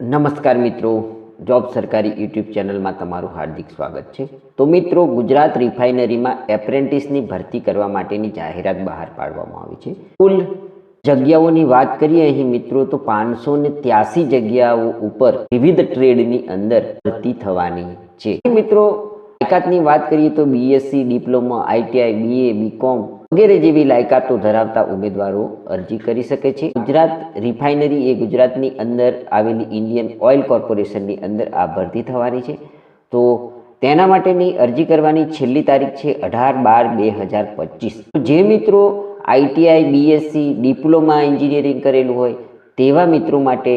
નમસ્કાર મિત્રો, જોબ સરકારી યુટ્યુબ ચેનલમાં તમારું હાર્દિક સ્વાગત છે. તો મિત્રો, ગુજરાત રિફાઇનરીમાં એપ્રેન્ટિસની ભરતી કરવા માટેની જાહેરાત બહાર પાડવામાં આવી છે. કુલ જગ્યાઓની વાત કરીએ અહીં મિત્રો, તો પાંચસો ને ત્યાસી જગ્યાઓ ઉપર વિવિધ ટ્રેડની અંદર ભરતી થવાની છે. મિત્રો લાયકાતની વાત કરીએ તો BSc diploma ITI BA BCom વગેરે જેવી લાયકાતો ધરાવતા ઉમેદવારો અરજી કરી શકે છે. ગુજરાત રિફાઇનરી એ ગુજરાતની અંદર આવેલી ઇન્ડિયન ઓઇલ કોર્પોરેશનની અંદર આ ભરતી થવાની છે. તો તેના માટેની અરજી કરવાની છેલ્લી તારીખ છે અઢાર બાર બે હજાર પચીસ. જે મિત્રો આઈટીઆઈ બીએસસી ડિપ્લોમા એન્જિનિયરિંગ કરેલું હોય તેવા મિત્રો માટે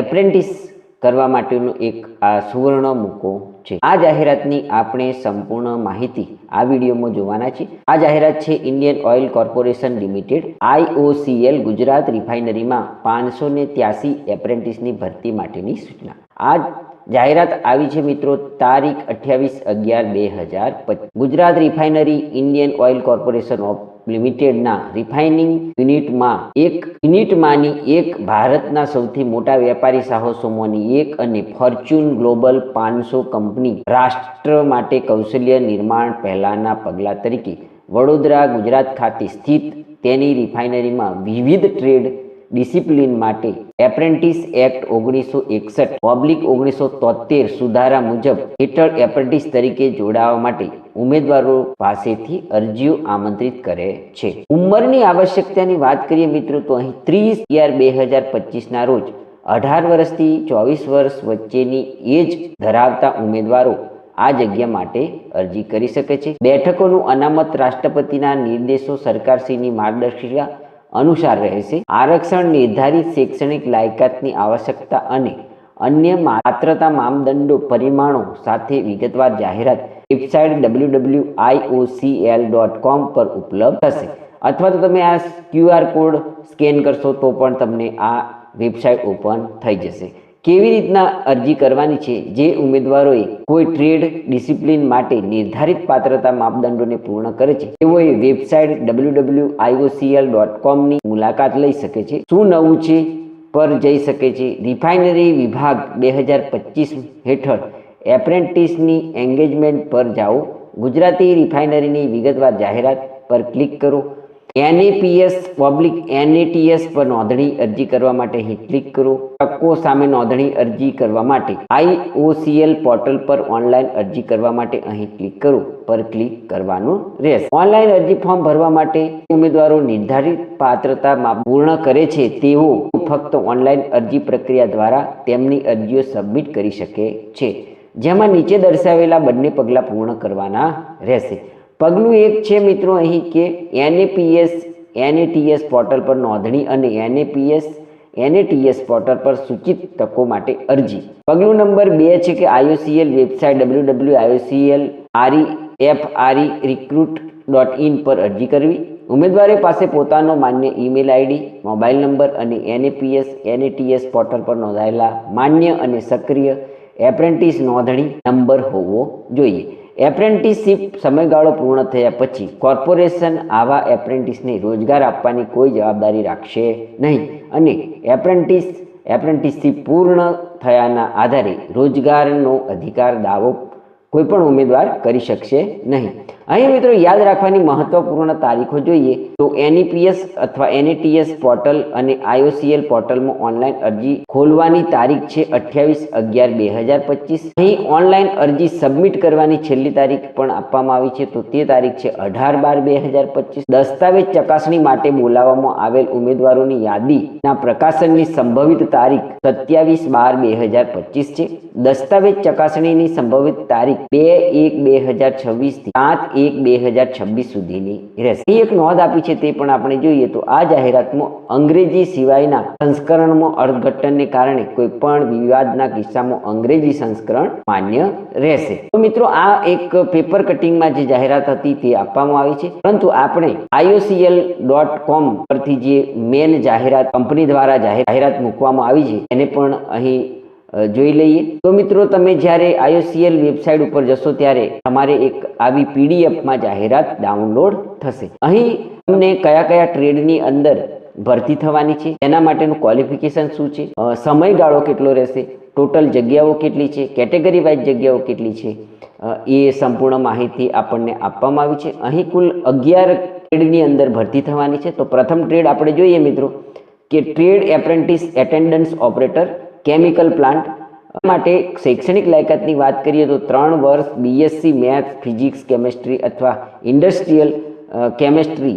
એપ્રેન્ટિસ કરવા માટેનો એક આ સુવર્ણ મોકો છે. આ જાહેરાતની આપણે સંપૂર્ણ માહિતી આ વિડીયોમાં જોવાના છે આ જાહેરાત છે Indian oil corporation limited IOCL Gujarat રિફાઇનરીમાં પાંચસો ને ત્યાસી એપ્રેન્ટિસની ભરતી માટેની સૂચના. આ જાહેરાત આવી છે મિત્રો તારીખ અઠ્યાવીસ અગિયાર બે હજાર Gujarat refinery Indian oil corporation of લિમિટેડના રિફાઇનિંગ યુનિટમાં એક યુનિટમાંની એક ભારતના સૌથી મોટા વેપારી સાહસોમાંની એક અને ફોર્ચ્યુન ગ્લોબલ પાંચસો કંપની રાષ્ટ્ર માટે કૌશલ્ય નિર્માણ પહેલાના પગલાં તરીકે. વડોદરા ગુજરાત ખાતે સ્થિત તેની રિફાઇનરીમાં વિવિધ ટ્રેડ ડિસિપ્લિન માટે એપ્રેન્ટિસ એક્ટ ઓગણીસો એકસઠ પબ્લિક ઓગણીસો તોતેર સુધારા મુજબ હેઠળ એપ્રેન્ટિસ તરીકે જોડાવા માટે ઉમેદવારો પાસેથી અરજીઓ આમંત્રિત કરે છે. ઉંમરની આવશ્યકતાની વાત કરીએ મિત્રો, તો અહીં ત્રીસ અગિયાર બે હજાર પચીસના રોજ અઢાર વર્ષથી ચોવીસ વર્ષ વચ્ચેની એજ ધરાવતા ઉમેદવારો આ જગ્યા માટે અરજી કરી શકે છે. બેઠકોનું અનામત રાષ્ટ્રપતિના નિર્દેશો સરકારશ્રીની માર્ગદર્શિકા અનુસાર રહેશે. આરક્ષણ નિર્ધારિત શૈક્ષણિક લાયકાતની આવશ્યકતા અને અન્ય પાત્રતા માપદંડો પરિમાણો સાથે વિગતવાર જાહેરાત website W W IOCL dot com પર ઉપલબ્ધ થશે. અથવા તો તમે આ ક્યુઆર કોડ સ્કેન કરશો તો પણ તમને આ વેબસાઇટ ઓપન થઈ જશે. કેવી રીતના અરજી કરવાની છે જે ઉમેદવારોએ કોઈ ટ્રેડ ડિસિપ્લિન માટે નિર્ધારિત પાત્રતા માપદંડોને પૂર્ણ કરે છે, તેઓએ website W W IOCL dot કોમની મુલાકાત લઈ શકે છે. શું નવું છે? પર જઈ શકે છે. રિફાઇનરી વિભાગ બે હજાર પચીસ હેઠળ એપ્રેન્ટિસની એન્ગેજમેન્ટ પર જાઓ. ગુજરાતી રિફાઇનરીની વિગતવાર જાહેરાત પર ક્લિક કરો. એનએપીએસ પબ્લિક એનએટીએસ પર નોંધણી અરજી કરવા માટે અહીં ક્લિક કરો. તકો સામે નોંધણી અરજી કરવા માટે આઈઓસીએલ પોર્ટલ પર ઓનલાઈન અરજી કરવા માટે અહીં ક્લિક કરો, પર ક્લિક કરવાનું રહેશે. ઓનલાઈન અરજી ફોર્મ ભરવા માટે ઉમેદવારો નિર્ધારિત પાત્રતામાં પૂર્ણ કરે છે, તેઓ ફક્ત ઓનલાઈન અરજી પ્રક્રિયા દ્વારા તેમની અરજીઓ સબમિટ કરી શકે છે, જેમાં નીચે દર્શાવેલા બંને પગલાં પૂર્ણ કરવાના રહેશે. પગલું એક છે મિત્રો અહીં કે એનએપીએસ, એનએટીએસ પોર્ટલ પર નોંધણી અને એનએપીએસ, એનએટીએસ પોર્ટલ પર સૂચિત તકો માટે અરજી. પગલું નંબર બે છે કે IOCL website W W IOCL RE F RE recruit dot in પર અરજી કરવી. ઉમેદવારે પાસે પોતાનો માન્ય ઈમેલ આઈડી, મોબાઈલ નંબર અને એનએપીએસ, એનએટીએસ પોર્ટલ પર નોંધાયેલા માન્ય અને સક્રિય એપ્રેન્ટિસ નોંધણી નંબર હોવો જોઈએ. એપ્રેન્ટિસશીપ સમયગાળો પૂર્ણ થયા પછી કોર્પોરેશન આવા એપ્રેન્ટિસને રોજગાર આપવાની કોઈ જવાબદારી રાખશે નહીં. અને એપ્રેન્ટિસ, એપ્રેન્ટિસશીપ પૂર્ણ થયાના આધારે રોજગારનો અધિકાર દાવો કોઈપણ ઉમેદવાર કરી શકશે નહીં. અહીં મિત્રો યાદ રાખવાની મહત્વપૂર્ણ તારીખો જોઈએ તો એનઈપીએસ અથવા એનએટીએસ પોર્ટલ અને આઈઓસીએલ પોર્ટલમાં ઓનલાઈન અરજી ખોલવાની તારીખ છે અઠ્યાવીસ અગિયાર બે હજાર પચીસ. અહીં ઓનલાઈન અરજી સબમિટ કરવાની છેલ્લી તારીખ પણ આપવામાં આવી છે તો તે તારીખ છે અઢાર બાર બે હજાર પચીસ. દસ્તાવેજ ચકાસણી માટે બોલાવવામાં આવેલ ઉમેદવારોની યાદીના પ્રકાશનની સંભવિત તારીખ સત્યાવીસ બાર બે હજાર પચીસ છે. દસ્તાવેજ ચકાસણીની સંભવિત તારીખ બે એક બે હજાર છવ્વીસથી સાત એક બે હજાર છવ્વીસ સુધીની રહેશે એક નોંધ આપી છે તે પણ આપણે જોઈએ તો આ જાહેરાતમાં અંગ્રેજી સિવાયના સંસ્કરણમાં અર્થઘટનને કારણે કોઈ પણ વિવાદના કિસ્સામાં અંગ્રેજી સંસ્કરણ માન્ય રહેશે. તો મિત્રો, આ એક પેપર કટિંગમાં જે જાહેરાત હતી તે આપવામાં આવી છે. પરંતુ આપણે આઈઓસીએલ ડોટ કોમ પરથી જે મેન જાહેરાત, કંપની દ્વારા જાહેરાત મૂકવામાં આવી છે, એને પણ અહીં જોઈ લઈએ. તો મિત્રો, તમે જ્યારે આઈઓસીએલ વેબસાઇટ ઉપર જશો ત્યારે તમારે એક આવી પીડીએફમાં જાહેરાત ડાઉનલોડ થશે. અહીં તમને કયા કયા ટ્રેડની અંદર ભરતી થવાની છે, એના માટેનું ક્વોલિફિકેશન શું છે સમયગાળો કેટલો રહેશે, ટોટલ જગ્યાઓ કેટલી છે કેટેગરી વાઇઝ જગ્યાઓ કેટલી છે એ સંપૂર્ણ માહિતી આપણને આપવામાં આવી છે. અહીં કુલ અગિયાર ટ્રેડની અંદર ભરતી થવાની છે. તો પ્રથમ ટ્રેડ આપણે જોઈએ મિત્રો, કે trade apprentice attendance operator chemical plant. માટે શૈક્ષણિક લાયકાતની વાત કરીએ તો ત્રણ વર્ષ બીએસસી મેથ્સ ફિઝિક્સ કેમેસ્ટ્રી અથવા ઇન્ડસ્ટ્રીયલ કેમેસ્ટ્રી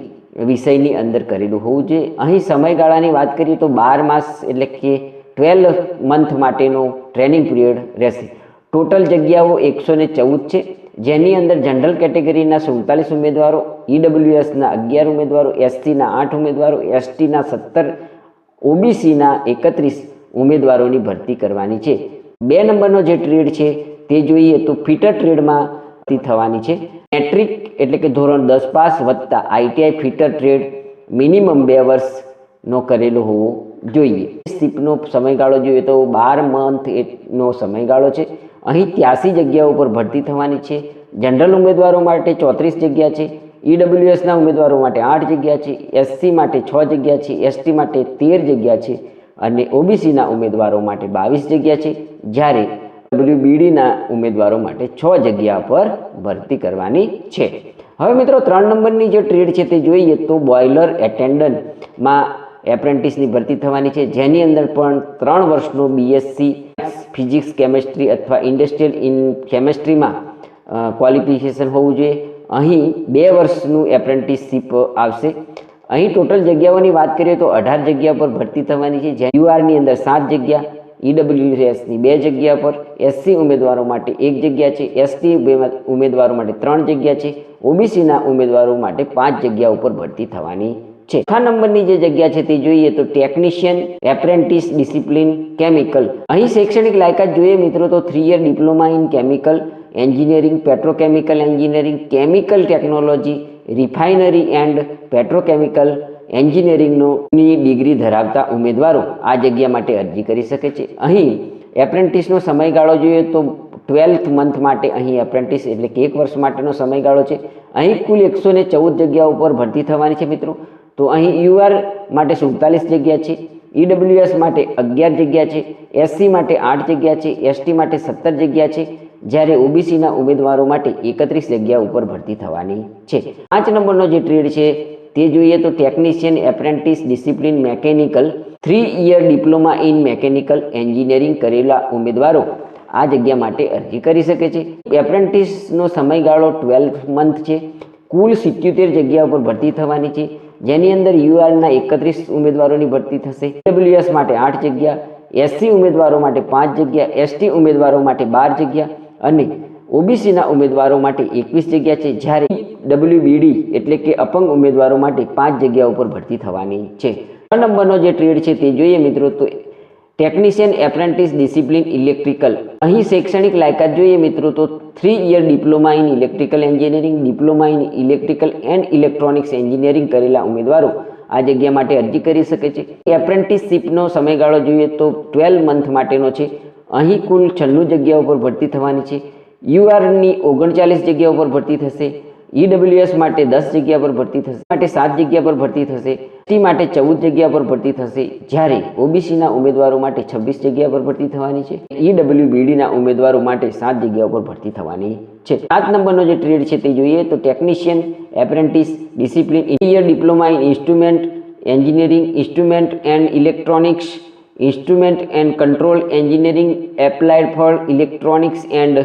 વિષયની અંદર કરેલું હોવું જોઈએ. અહીં સમયગાળાની વાત કરીએ તો બાર માસ એટલે કે ટ્વેલ્વ મંથ માટેનો ટ્રેનિંગ પિરિયડ રહેશે. ટોટલ જગ્યાઓ એકસો ને ચૌદ છે. જેની અંદર જનરલ કેટેગરીના સુડતાલીસ ઉમેદવારો ઈડબ્લ્યુએસના અગિયાર ઉમેદવારો એસટીના આઠ ઉમેદવારો એસટીના સત્તર ઓબીસીના એકત્રીસ ઉમેદવારોની ભરતી કરવાની છે. બે નંબરનો જે ટ્રેડ છે, તે જોઈએ તો ફિટર ટ્રેડમાં થવાની છે. મેટ્રિક એટલે કે ધોરણ દસ પાસ વત્તા આઈટીઆઈ ફિટર ટ્રેડ મિનિમમ બે વર્ષનો કરેલો હોવો જોઈએ. સીપનો સમયગાળો જોઈએ તો બાર મંથ નો સમયગાળો છે. અહીં ત્યાસી જગ્યાઓ પર ભરતી થવાની છે. જનરલ ઉમેદવારો માટે ચોત્રીસ જગ્યા છે. ઈડબ્લ્યુએસના ઉમેદવારો માટે આઠ જગ્યા છે. એસસી માટે છ જગ્યા છે. એસટી માટે તેર જગ્યા છે. અને ઓબીસીના ઉમેદવારો માટે બાવીસ જગ્યા છે. જ્યારે ડબલ્યુબીડીના ઉમેદવારો માટે છ જગ્યા પર ભરતી કરવાની છે. હવે મિત્રો, ત્રણ નંબરની જે ટ્રેડ છે તે જોઈએ તો બોઇલર એટેન્ડન્ટમાં એપ્રેન્ટિસની ભરતી થવાની છે. જેની અંદર પણ ત્રણ વર્ષનો બીએસસી ફિઝિક્સ કેમેસ્ટ્રી અથવા ઇન્ડસ્ટ્રીયલ ઇન કેમેસ્ટ્રીમાં ક્વોલિફિકેશન હોવું જોઈએ. અહીં બે વર્ષનું એપ્રેન્ટિસશીપ આવશે. અહીં ટોટલ જગ્યાઓની વાત કરીએ તો અઢાર જગ્યા પર ભરતી થવાની છે. જ્યાં યુઆરની અંદર સાત જગ્યા ઈડબ્લ્યુએસની બે જગ્યા પર એસસી ઉમેદવારો માટે એક જગ્યા છે એસટી ઉમેદવારો માટે ત્રણ જગ્યા છે ઓબીસીના ઉમેદવારો માટે પાંચ જગ્યા ઉપર ભરતી થવાની છે. છ નંબરની જે જગ્યા છે તે જોઈએ તો ટેકનિશિયન એપ્રેન્ટિસ ડિસિપ્લિન કેમિકલ અહીં શૈક્ષણિક લાયકાત જોઈએ મિત્રો તો three year diploma in chemical engineering petrochemical engineering chemical technology refinery and petrochemical એન્જિનિયરિંગની ડિગ્રી ધરાવતા ઉમેદવારો આ જગ્યા માટે અરજી કરી શકે છે. અહીં એપ્રેન્ટિસનો સમયગાળો જોઈએ તો ટ્વેલ્થ મંથ માટે અહીં એપ્રેન્ટિસ એટલે કે એક વર્ષ માટેનો સમયગાળો છે. અહીં કુલ એકસો ને ચૌદ જગ્યાઓ પર ભરતી થવાની છે મિત્રો. તો અહીં યુઆર માટે સુડતાલીસ જગ્યા છે, ઈડબ્લ્યુએસ માટે અગિયાર જગ્યા છે, એસસી માટે આઠ જગ્યા છે, એસટી માટે સત્તર જગ્યા છે જ્યારે ઓબીસીના ઉમેદવારો માટે એકત્રીસ જગ્યા ઉપર ભરતી થવાની છે. પાંચ નંબરનો જે ટ્રેડ છે, તે જોઈએ તો technician apprentice discipline mechanical, three year diploma in mechanical engineering કરેલા ઉમેદવારો આ જગ્યા માટે અરજી કરી શકે છે. એપ્રેન્ટિસનો સમયગાળો ટ્વેલ્થ મંથ છે. કુલ સિત્યોતેર જગ્યા ઉપર ભરતી થવાની છે. જેની અંદર યુઆરના એકત્રીસ ઉમેદવારોની ભરતી થશે. ડબલ્યુએસ માટે આઠ જગ્યા, એસસી ઉમેદવારો માટે પાંચ જગ્યા, એસટી ઉમેદવારો માટે બાર જગ્યા અને ઓબીસીના ઉમેદવારો માટે એકવીસ જગ્યા છે, જ્યારે ડબલ્યુબીડી એટલે કે અપંગ ઉમેદવારો માટે પાંચ જગ્યા ઉપર ભરતી થવાની છે. ત્રણ નંબરનો જે ટ્રેડ છે તે જોઈએ મિત્રો તો ટેકનિશિયન એપ્રેન્ટિસ ડિસિપ્લિન ઇલેક્ટ્રિકલ અહીં શૈક્ષણિક લાયકાત જોઈએ મિત્રો તો three year diploma in electrical engineering diploma in electrical and electronics engineering કરેલા ઉમેદવારો આ જગ્યા માટે અરજી કરી શકે છે. એપ્રેન્ટિસશીપનો સમયગાળો જોઈએ તો ટ્વેલ્વ મંથ માટેનો છે. અહીં કુલ છન્નું જગ્યાઓ પર ભરતી થવાની છે. યુઆરની ઓગણચાલીસ જગ્યાઓ પર ભરતી થશે. ઈડબ્લ્યુએસ માટે દસ જગ્યા પર ભરતી થશે. માટે સાત જગ્યા પર ભરતી થશે. ટી માટે ચૌદ જગ્યા પર ભરતી થશે. જ્યારે ઓબીસીના ઉમેદવારો માટે છવ્વીસ જગ્યા પર ભરતી થવાની છે. ઈડબ્લ્યુબીડીના ઉમેદવારો માટે સાત જગ્યા પર ભરતી થવાની છે. સાત નંબરનો જે ટ્રેડ છે તે જોઈએ તો technician, apprentice, discipline, interior diploma in instrument, engineering instrument and electronics instrument and control engineering applied for electronics and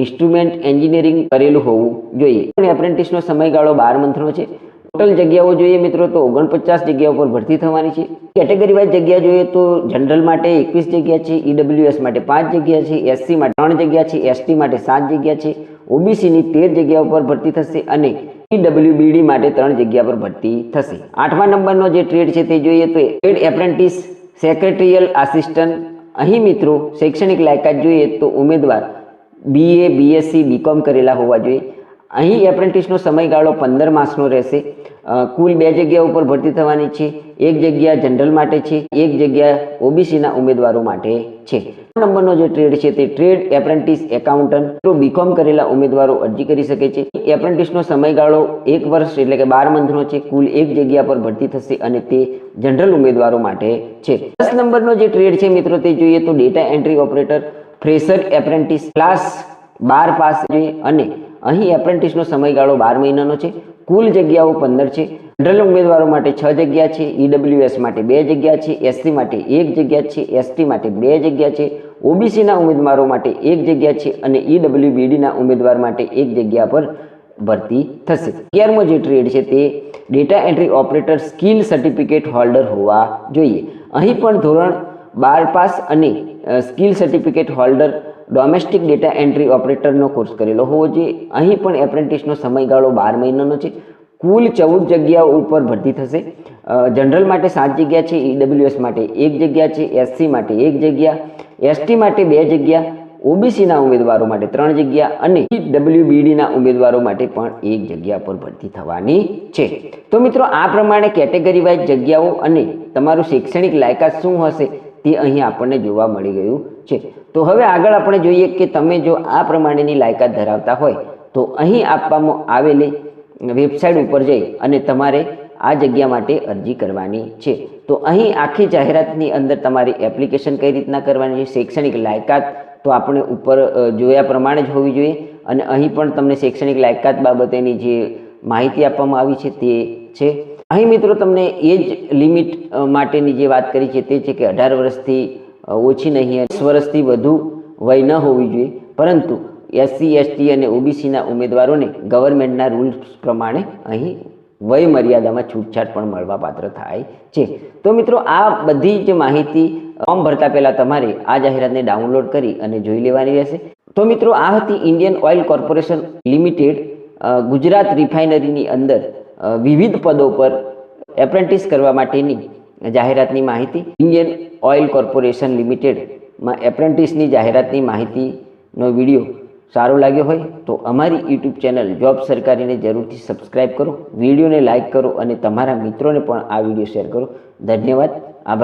instrument engineering કરેલું હોવું જોઈએ. એપ્રેન્ટિસનો સમયગાળો બાર મંથનો છે. ટોટલ જગ્યાઓ જોઈએ મિત્રો તો ઓગણપચાસ જગ્યાઓ પર ભરતી થવાની છે. કેટેગરી વાઇઝ જગ્યા જોઈએ તો જનરલ માટે એકવીસ જગ્યા છે ઈડબ્લ્યુએસ માટે પાંચ જગ્યા છે એસસી માટે ત્રણ જગ્યા છે એસટી માટે સાત જગ્યા છે. ઓબીસીની તેર જગ્યા ઉપર ભરતી થશે અને ઈડબ્લ્યુબીડી માટે ત્રણ જગ્યા પર ભરતી થશે. આઠમા નંબરનો જે ટ્રેડ છે તે જોઈએ તો ટ્રેડ એપ્રેન્ટિસ સેક્રેટરીયલ આસિસ્ટન્ટ. અહીં મિત્રો શૈક્ષણિક લાયકાત જોઈએ તો ઉમેદવાર બીએ બીએસસી બીકોમ કરેલા હોવા જોઈએ. અહીં એપ્રેન્ટિસનો સમયગાળો પંદર માસનો રહેશે. કુલ બે જગ્યા ઉપર ભરતી થવાની છે. એક જગ્યા જનરલ માટે છે. એક જગ્યા ઓબીસીના ઉમેદવારો માટે છે. નંબરનો જે ટ્રેડ છે તે ટ્રેડ એપ્રેન્ટિસ એકાઉન્ટન્ટ બીકોમ કરેલા ઉમેદવારો અરજી કરી શકે છે. એપ્રેન્ટિસનો સમયગાળો એક વર્ષ એટલે કે બાર મંથનો છે. કુલ એક જગ્યા પર ભરતી થશે અને તે જનરલ ઉમેદવારો માટે છે. દસ નંબરનો જે ટ્રેડ છે મિત્રો તે જોઈએ તો data entry operator, fresher apprentice, class બાર પાસ અને અહીં એપ્રેન્ટિસનો સમયગાળો બાર મહિનાનો છે. કુલ જગ્યાઓ પંદર છે. જનરલ ઉમેદવારો માટે છ જગ્યા છે. ઈડબ્લ્યુએસ માટે બે જગ્યા છે. એસસી માટે એક જગ્યા છે. એસટી માટે બે જગ્યા છે. ઓબીસીના ઉમેદવારો માટે એક જગ્યા છે અને ઈડબ્લ્યુબીડીના ઉમેદવાર માટે એક જગ્યા પર ભરતી થશે. અગિયારમો જે ટ્રેડ છે તે data entry operator skill certificate holder હોવા જોઈએ. અહીં પણ ધોરણ બાર પાસ અને skill certificate holder domestic data entry ઓપરેટરનો course કરેલો હોવો જોઈએ. અહીં પણ એપ્રેન્ટિસનો સમયગાળો બાર મહિનાનો છે. કુલ ચૌદ જગ્યાઓ ઉપર ભરતી થશે. જનરલ માટે સાત જગ્યા છે ઈડબ્લ્યુએસ માટે એક જગ્યા છે એસસી માટે એક જગ્યા એસટી માટે બે જગ્યા ઓબીસીના ઉમેદવારો માટે ત્રણ જગ્યા અને ડબલ્યુબીડીના ઉમેદવારો માટે પણ એક જગ્યા પર ભરતી થવાની છે. તો મિત્રો, આ પ્રમાણે કેટેગરી વાઇઝ જગ્યાઓ અને તમારું શૈક્ષણિક લાયકાત શું હશે? તે અહીં આપણને જોવા મળી ગયું છે. તો હવે આગળ આપણે જોઈએ કે તમે જો આ પ્રમાણેની લાયકાત ધરાવતા હોય, તો અહીં આપવામાં આવેલી વેબસાઇટ ઉપર જઈ અને તમારે આ જગ્યા માટે અરજી કરવાની છે. તો અહીં આખી જાહેરાતની અંદર તમારી એપ્લિકેશન કઈ રીતના કરવાની છે, શૈક્ષણિક લાયકાત તો આપણે ઉપર જોયા પ્રમાણે જ હોવી જોઈએ અને અહીં પણ તમને શૈક્ષણિક લાયકાત બાબતેની જે માહિતી આપવામાં આવી છે તે છે. અહીં મિત્રો તમને એજ લિમિટ માટેની જે વાત કરી છે તે છે કે અઢાર વર્ષથી ઓછી નહીં અને વર્ષથી વધુ વય ન હોવી જોઈએ. પરંતુ એસસી, એસટી અને ઓબીસીના ઉમેદવારોને ગવર્મેન્ટના રૂલ્સ પ્રમાણે અહીં વય મર્યાદામાં છૂટછાટ પણ મળવા પાત્ર થાય છે. તો મિત્રો આ બધી જ માહિતી ફોર્મ ભરતા પહેલાં તમારે આ જાહેરાતને ડાઉનલોડ કરી અને જોઈ લેવાની રહેશે. તો મિત્રો આ હતી Indian oil corporation limited Gujarat રિફાઇનરીની અંદર વિવિધ પદો પર એપ્રેન્ટિસ કરવા માટેની જાહેરાતની માહિતી ઇન્ડિયન ઓઇલ કોર્પોરેશન લિમિટેડમાં એપ્રેન્ટિસની જાહેરાતની માહિતીનો વીડિયો સારો લાગ્યો હોય તો અમારી યુટ્યુબ ચેનલ જોબ સરકારીને જરૂરથી સબસ્ક્રાઇબ કરો, વિડીયોને લાઇક કરો અને તમારા મિત્રોને પણ આ વીડિયો શેર કરો. ધન્યવાદ. આભાર.